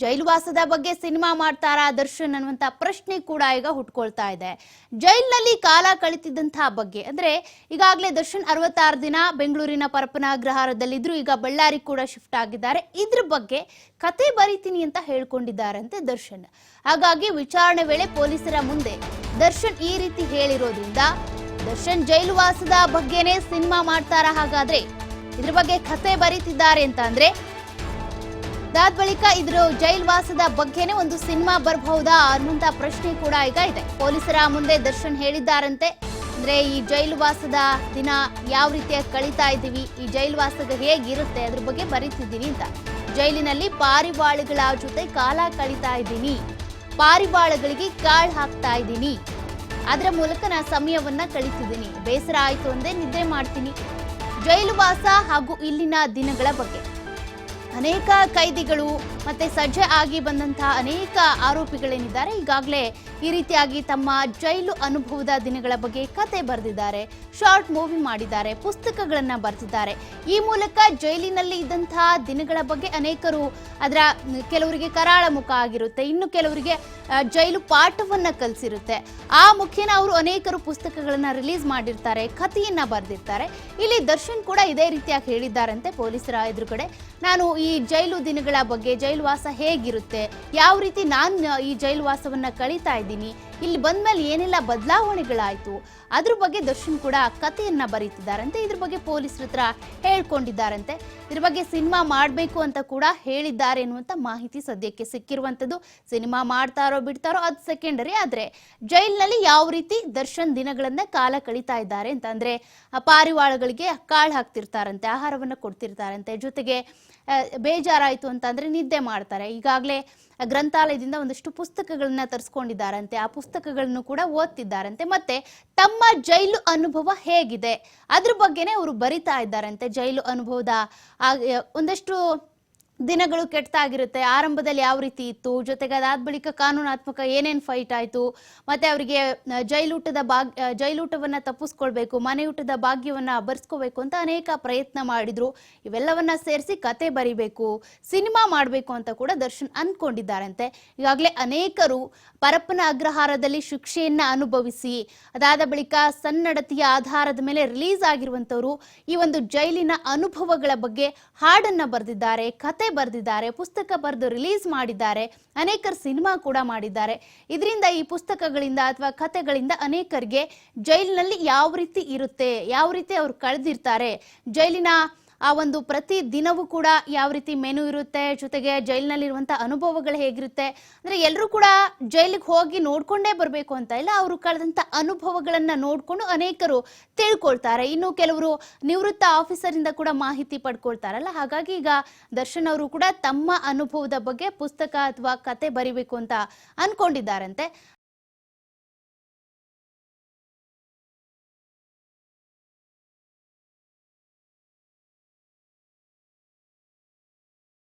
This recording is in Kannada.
ಜೈಲುವಾಸದ ಬಗ್ಗೆ ಸಿನಿಮಾ ಮಾಡ್ತಾರಾ, ದರ್ಶನ್ ಅನ್ನುವಂತ ಪ್ರಶ್ನೆ ಕೂಡ ಈಗ ಹುಟ್ಕೊಳ್ತಾ ಇದೆ. ಜೈಲಿನಲ್ಲಿ ಕಾಲ ಕಳಿತಿದ್ದಂತಹ ಬಗ್ಗೆ, ಅಂದ್ರೆ ಈಗಾಗಲೇ ದರ್ಶನ್ ಅರವತ್ತಾರು ದಿನ ಬೆಂಗಳೂರಿನ ಪರಪನ ಅಗ್ರಹಾರದಲ್ಲಿದ್ರು ಈಗ ಬಳ್ಳಾರಿ ಕೂಡ ಶಿಫ್ಟ್ ಆಗಿದ್ದಾರೆ. ಇದ್ರ ಬಗ್ಗೆ ಕತೆ ಬರೀತೀನಿ ಅಂತ ಹೇಳ್ಕೊಂಡಿದ್ದಾರಂತೆ ದರ್ಶನ್. ಹಾಗಾಗಿ ವಿಚಾರಣೆ ವೇಳೆ ಪೊಲೀಸರ ಮುಂದೆ ದರ್ಶನ್ ಈ ರೀತಿ ಹೇಳಿರೋದ್ರಿಂದ, ದರ್ಶನ್ ಜೈಲುವಾಸದ ಬಗ್ಗೆನೇ ಸಿನಿಮಾ ಮಾಡ್ತಾರಾ ಹಾಗಾದ್ರೆ ಇದ್ರ ಬಗ್ಗೆ ಕತೆ ಬರೀತಿದ್ದಾರೆ ಅಂತ ಅಂದ್ರೆ ಅದಾದ ಬಳಿಕ ಇದ್ರ ಜೈಲ್ವಾಸದ ಬಗ್ಗೆನೇ ಒಂದು ಸಿನಿಮಾ ಬರಬಹುದಾ ಅನ್ನುವಂತ ಪ್ರಶ್ನೆ ಕೂಡ ಈಗ ಇದೆ. ಪೊಲೀಸರ ಮುಂದೆ ದರ್ಶನ್ ಹೇಳಿದ್ದಾರಂತೆ. ಅಂದ್ರೆ ಈ ಜೈಲುವಾಸದ ದಿನ ಯಾವ ರೀತಿಯ ಕಳೀತಾ ಇದ್ದೀವಿ, ಈ ಜೈಲುವಾಸದ ಹೇಗಿರುತ್ತೆ, ಅದ್ರ ಬಗ್ಗೆ ಬರೀತಿದ್ದೀನಿ ಅಂತ. ಜೈಲಿನಲ್ಲಿ ಪಾರಿವಾಳಗಳ ಜೊತೆ ಕಾಲ ಕಳೀತಾ ಇದ್ದೀನಿ. ಪಾರಿವಾಳಗಳಿಗೆ ಕಾಳ್ ಹಾಕ್ತಾ ಇದ್ದೀನಿ. ಅದರ ಮೂಲಕ ನಾ ಸಮಯವನ್ನ ಕಳೀತಿದ್ದೀನಿ. ಬೇಸರ ಆಯಿತು ಅಂದ್ರೆ ನಿದ್ರೆ ಮಾಡ್ತೀನಿ. ಜೈಲುವಾಸ ಹಾಗೂ ಇಲ್ಲಿನ ದಿನಗಳ ಬಗ್ಗೆ. ಅನೇಕ ಕೈದಿಗಳು ಮತ್ತೆ ಸಜ್ಜೆ ಆಗಿ ಬಂದಂತಹ ಅನೇಕ ಆರೋಪಿಗಳೇನಿದ್ದಾರೆ ಈಗಾಗಲೇ ಈ ರೀತಿಯಾಗಿ ತಮ್ಮ ಜೈಲು ಅನುಭವದ ದಿನಗಳ ಬಗ್ಗೆ ಕತೆ ಬರೆದಿದ್ದಾರೆ. ಶಾರ್ಟ್ ಮೂವಿ ಮಾಡಿದ್ದಾರೆ, ಪುಸ್ತಕಗಳನ್ನ ಬರೆದಿದ್ದಾರೆ. ಈ ಮೂಲಕ ಜೈಲಿನಲ್ಲಿ ಇದ್ದಂತಹ ದಿನಗಳ ಬಗ್ಗೆ ಅನೇಕರು ಅದರ ಕೆಲವರಿಗೆ ಕರಾಳ ಮುಖ ಆಗಿರುತ್ತೆ. ಇನ್ನು ಕೆಲವರಿಗೆ ಜೈಲು ಪಾಠವನ್ನ ಕಲಿಸಿರುತ್ತೆ. ಆ ಮುಖೇನ ಅವರು ಅನೇಕರು ಪುಸ್ತಕಗಳನ್ನ ರಿಲೀಸ್ ಮಾಡಿರ್ತಾರೆ, ಕಥೆಯನ್ನ ಬರೆದಿರ್ತಾರೆ. ಇಲ್ಲಿ ದರ್ಶನ್ ಕೂಡ ಇದೇ ರೀತಿಯಾಗಿ ಹೇಳಿದ್ದಾರಂತೆ ಪೊಲೀಸರ ಎದುರುಗಡೆ. ನಾನು ಈ ಜೈಲು ದಿನಗಳ ಬಗ್ಗೆ ಜೈಲು ವಾಸ ಹೇಗಿರುತ್ತೆ? ಯಾವ ರೀತಿ ನಾನು ಈ ಜೈಲು ವಾಸವನ್ನ ಕಳೀತಾ ビ ಇಲ್ಲಿ ಬಂದ್ಮೇಲೆ ಏನೆಲ್ಲ ಬದಲಾವಣೆಗಳಾಯ್ತು? ಅದ್ರ ಬಗ್ಗೆ ದರ್ಶನ್ ಕೂಡ ಕಥೆಯನ್ನ ಬರೀತಿದ್ದಾರಂತೆ. ಇದ್ರ ಬಗ್ಗೆ ಪೊಲೀಸರ ಹತ್ರ ಹೇಳ್ಕೊಂಡಿದ್ದಾರಂತೆ. ಇದ್ರ ಬಗ್ಗೆ ಸಿನಿಮಾ ಮಾಡಬೇಕು ಅಂತ ಕೂಡ ಹೇಳಿದ್ದಾರೆ ಅನ್ನುವಂಥ ಮಾಹಿತಿ ಸದ್ಯಕ್ಕೆ ಸಿಕ್ಕಿರುವಂಥದ್ದು. ಸಿನಿಮಾ ಮಾಡ್ತಾರೋ ಬಿಡ್ತಾರೋ ಅದು ಸೆಕೆಂಡರಿ. ಆದರೆ ಜೈಲಿನಲ್ಲಿ ಯಾವ ರೀತಿ ದರ್ಶನ್ ದಿನಗಳನ್ನ ಕಾಲ ಕಳೀತಾ ಇದ್ದಾರೆ ಅಂತ ಅಂದ್ರೆ ಪಾರಿವಾಳಗಳಿಗೆ ಕಾಳು ಹಾಕ್ತಿರ್ತಾರಂತೆ, ಆಹಾರವನ್ನ ಕೊಡ್ತಿರ್ತಾರಂತೆ. ಜೊತೆಗೆ ಬೇಜಾರಾಯಿತು ಬೇಜಾರಾಯ್ತು ಅಂತ ಅಂದ್ರೆ ನಿದ್ದೆ ಮಾಡ್ತಾರೆ. ಈಗಾಗಲೇ ಗ್ರಂಥಾಲಯದಿಂದ ಒಂದಷ್ಟು ಪುಸ್ತಕಗಳನ್ನ ತರಿಸ್ಕೊಂಡಿದ್ದಾರಂತೆ. ಆ ಪುಸ್ತಕಗಳನ್ನು ಕೂಡ ಓದ್ತಿದ್ದಾರಂತೆ. ಮತ್ತೆ ತಮ್ಮ ಜೈಲು ಅನುಭವ ಹೇಗಿದೆ? ಅದ್ರ ಬಗ್ಗೆನೇ ಅವರು ಬರಿತಾ ಇದ್ದಾರಂತೆ ಜೈಲು ಅನುಭವದ ಒಂದಷ್ಟು ದಿನಗಳು ಕೆಟ್ಟದಾಗಿರುತ್ತೆ ಆರಂಭದಲ್ಲಿ ಯಾವ ರೀತಿ ಇತ್ತು? ಜೊತೆಗೆ ಅದಾದ ಬಳಿಕ ಕಾನೂನಾತ್ಮಕ ಏನೇನು ಫೈಟ್ ಆಯಿತು? ಮತ್ತೆ ಅವರಿಗೆ ಜೈಲೂಟದ ಭಾಗ್ ಜೈಲೂಟವನ್ನ ತಪ್ಪಿಸ್ಕೊಳ್ಬೇಕು, ಮನೆಯೂಟದ ಭಾಗ್ಯವನ್ನು ಬರ್ಸ್ಕೋಬೇಕು ಅಂತ ಅನೇಕ ಪ್ರಯತ್ನ ಮಾಡಿದ್ರು. ಇವೆಲ್ಲವನ್ನ ಸೇರಿಸಿ ಕತೆ ಬರಿಬೇಕು, ಸಿನಿಮಾ ಮಾಡಬೇಕು ಅಂತ ಕೂಡ ದರ್ಶನ್ ಅಂದ್ಕೊಂಡಿದ್ದಾರಂತೆ. ಈಗಾಗಲೇ ಅನೇಕರು ಪರಪ್ಪನ ಅಗ್ರಹಾರದಲ್ಲಿ ಶಿಕ್ಷೆಯನ್ನ ಅನುಭವಿಸಿ, ಅದಾದ ಬಳಿಕ ಸನ್ನಡತೆಯ ಆಧಾರದ ಮೇಲೆ ರಿಲೀಸ್ ಆಗಿರುವಂತವರು ಈ ಒಂದು ಜೈಲಿನ ಅನುಭವಗಳ ಬಗ್ಗೆ ಹಾಡನ್ನ ಬರೆದಿದ್ದಾರೆ. ಕತೆ ಬರೆದಿದ್ದಾರೆ, ಪುಸ್ತಕ ಬರೆದು ರಿಲೀಸ್ ಮಾಡಿದ್ದಾರೆ, ಅನೇಕರು ಸಿನಿಮಾ ಕೂಡ ಮಾಡಿದ್ದಾರೆ. ಇದರಿಂದ ಈ ಪುಸ್ತಕಗಳಿಂದ ಅಥವಾ ಕಥೆಗಳಿಂದ ಅನೇಕರಿಗೆ ಜೈಲಿನಲ್ಲಿ ಯಾವ ರೀತಿ ಇರುತ್ತೆ, ಯಾವ ರೀತಿ ಅವ್ರು ಕಳೆದಿರ್ತಾರೆ, ಜೈಲಿನ ಆ ಒಂದು ಪ್ರತಿ ದಿನವೂ ಕೂಡ ಯಾವ ರೀತಿ ಮೆನು ಇರುತ್ತೆ, ಜೊತೆಗೆ ಜೈಲಿನಲ್ಲಿರುವಂಥ ಅನುಭವಗಳು ಹೇಗಿರುತ್ತೆ, ಅಂದರೆ ಎಲ್ಲರೂ ಕೂಡ ಜೈಲಿಗೆ ಹೋಗಿ ನೋಡಿಕೊಂಡೇ ಬರಬೇಕು ಅಂತ ಇಲ್ಲ, ಅವರು ಕಳೆದಂಥ ಅನುಭವಗಳನ್ನು ನೋಡಿಕೊಂಡು ಅನೇಕರು ತಿಳ್ಕೊಳ್ತಾರೆ. ಇನ್ನು ಕೆಲವರು ನಿವೃತ್ತ ಆಫೀಸರಿಂದ ಕೂಡ ಮಾಹಿತಿ ಪಡ್ಕೊಳ್ತಾರಲ್ಲ, ಹಾಗಾಗಿ ಈಗ ದರ್ಶನ್ ಅವರು ಕೂಡ ತಮ್ಮ ಅನುಭವದ ಬಗ್ಗೆ ಪುಸ್ತಕ ಅಥವಾ ಕತೆ ಬರಿಬೇಕು ಅಂತ ಅನ್ಕೊಂಡಿದ್ದಾರಂತೆ.